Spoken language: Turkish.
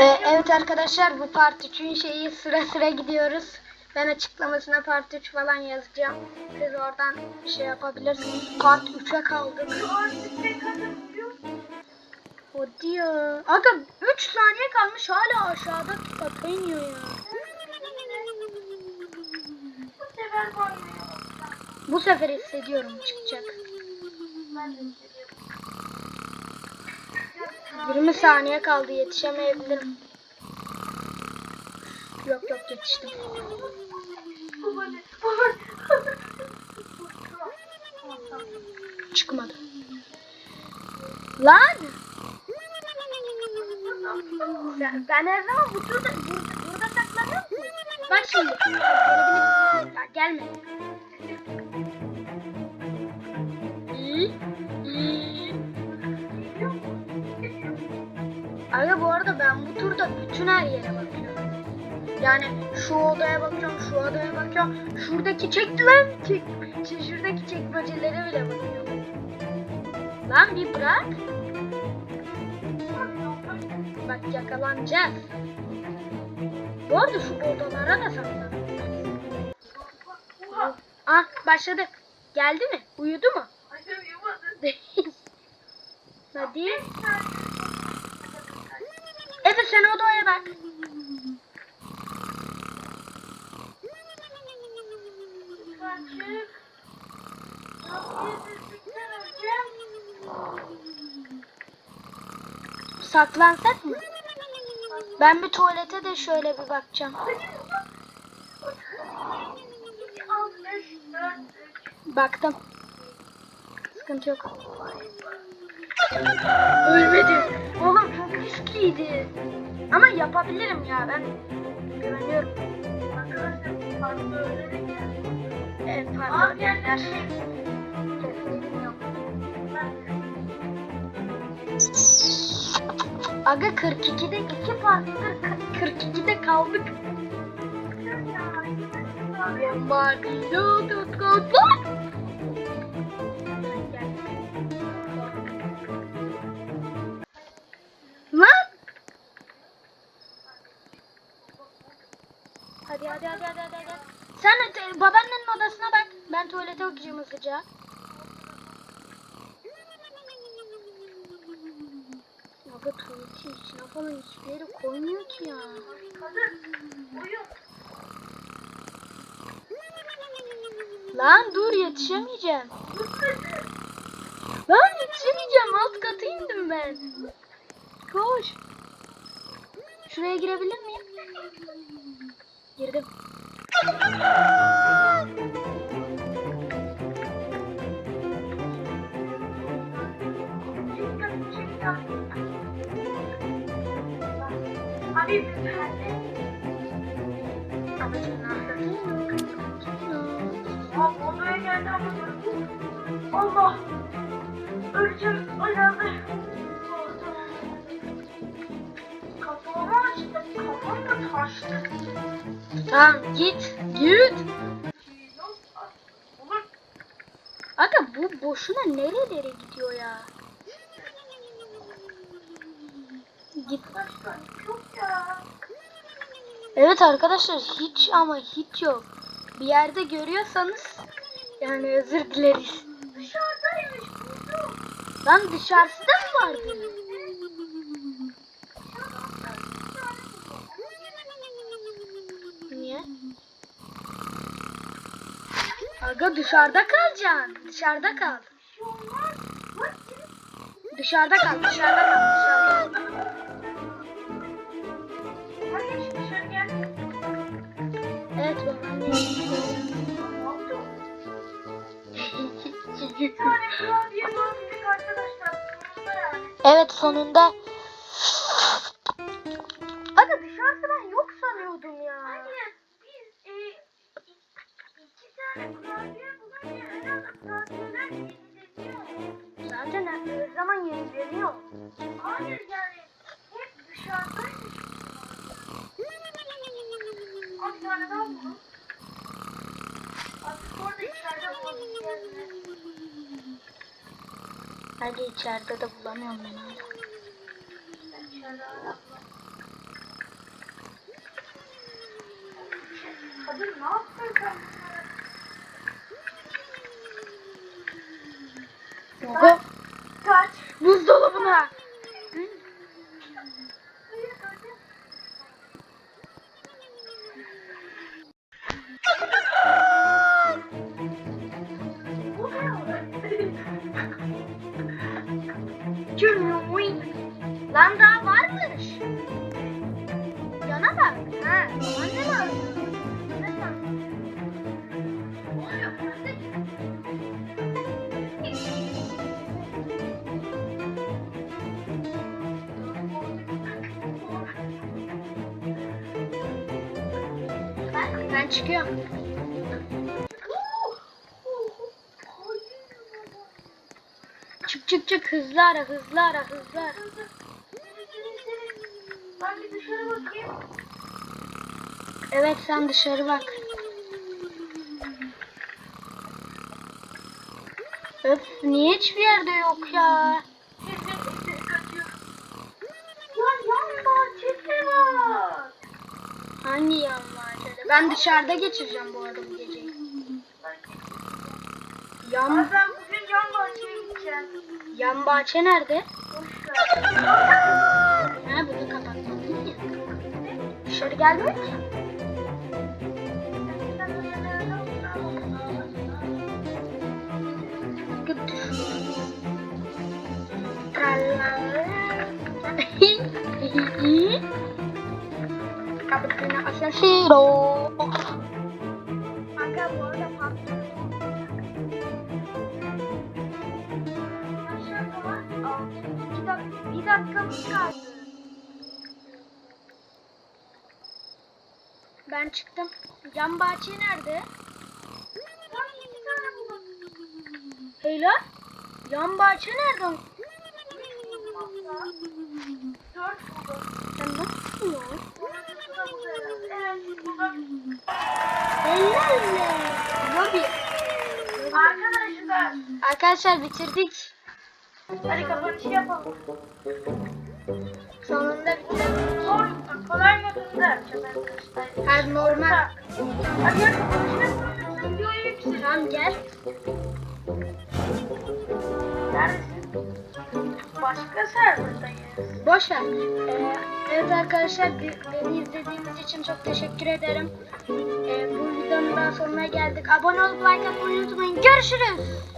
Ee, evet arkadaşlar bu part 3'ün şeyi sıra sıra gidiyoruz. Ben açıklamasına part 3 falan yazacağım. Siz oradan şey yapabilirsiniz. Part 3'e kaldık. O diyor. Aga 3 saniye kalmış hala aşağıda ata iniyor ya. Bu sefer hissediyorum çıkacak. Ben de. 20 saniye kaldı yetişemeyebilirim. Yok yok yetiştim. Çıkmadı. Lan! Ben, ben her zaman bu turda burada, burada saklanıyorum. Bak şimdi. Gelme. Aga bu arada ben bu turda bütün her yere bakıyorum. Yani şu odaya bakıyorum, şu odaya bakıyorum. Şuradaki çekti. Çek, çek- şuradaki çekmecelere bile bakıyorum. Lan bir bırak. Bak yakalanacağız. Bu arada şu odalara da saklan. Ah başladı. Geldi mi? Uyudu mu? Hadi. Efe sen odaya bak. Saklansak mı? Ben bir tuvalete de şöyle bir bakacağım. Baktım. Sıkıntı yok. Ölmedi. Oğlum çok riskliydi. Ama yapabilirim ya ben güveniyorum. Arkadaşlar farklı öğrenerek Evet pardon. yerler. Yok. Aga 42'de 2 parçadır 42'de kaldık. Mario tutkusu. Lan! Hadi hadi hadi hadi hadi. hadi. Sen e, babaannenin odasına bak. Ben tuvalete bakacağım hızlıca. Aga tuvaletin içine falan hiçbir yere koymuyor ki ya. Lan dur yetişemeyeceğim. Lan yetişemeyeceğim. Alt kata indim ben. Koş. Şuraya girebilir miyim? Girdim. Allah. Öleceğim. Uyandı. Kafamı açtı. Kafam da taştı. Tamam git. Git. Aga bu boşuna nerelere gidiyor ya? Git. Evet arkadaşlar hiç ama hiç yok. Bir yerde görüyorsanız yani özür dileriz. Dışarıdaymış. Lan dışarısı da mı vardı? Niye? Aga dışarıda kalacaksın. Dışarıda kal. Dışarıda kal. Dışarıda kal. Dışarıda. Gel. Evet babaanne. Evet sonunda. Zaten her zaman yenileniyor. Hayır yani hep dışarıdaymış. Abi sonradan mı? Artık orada içeride bulamıyorum. Hadi içeride de bulamıyorum ben hala. Ben içeride hala bulamıyorum. Abi ne yaptın sen? Gogo. Kaç. Buzdolabına. Lan daha varmış. Yana bak. Ha, anne mi Çıkıyorum. Çık çık çık hızlı ara hızlı ara hızlı ara. Ben bir dışarı bakayım. Evet sen dışarı bak. Öf niye hiçbir yerde yok ya? Ya yan Ben dışarıda geçireceğim bu arada bu geceyi. Yan, Ama ben bugün yan bahçeye gideceğim. yan bahçe nerede? Ha bunu değil mi? Dışarı gelmiyor ki. Gitti. Cappuccino assassino. Aga bu arada patlıyor. Kaç dakika. Bir kaldı. Ben çıktım. Yan bahçe nerede? Heyla? Yan bahçe nerede? Dört buldum. Sen nasıl Arkadaşlar. Arkadaşlar bitirdik. Hadi kapanışı yapalım. Sonunda bitirdik. Zor, kolay modunda yapacağız arkadaşlar. Her normal. Hadi ya kapanışı yapalım. Videoyu yükselt. Tamam gel. Neredesin? Başka serverdayız. Boş ver. Ee, evet arkadaşlar beni izlediğiniz için çok teşekkür ederim. Ee, bu videonun daha sonuna geldik. Abone olup like atmayı unutmayın. Görüşürüz.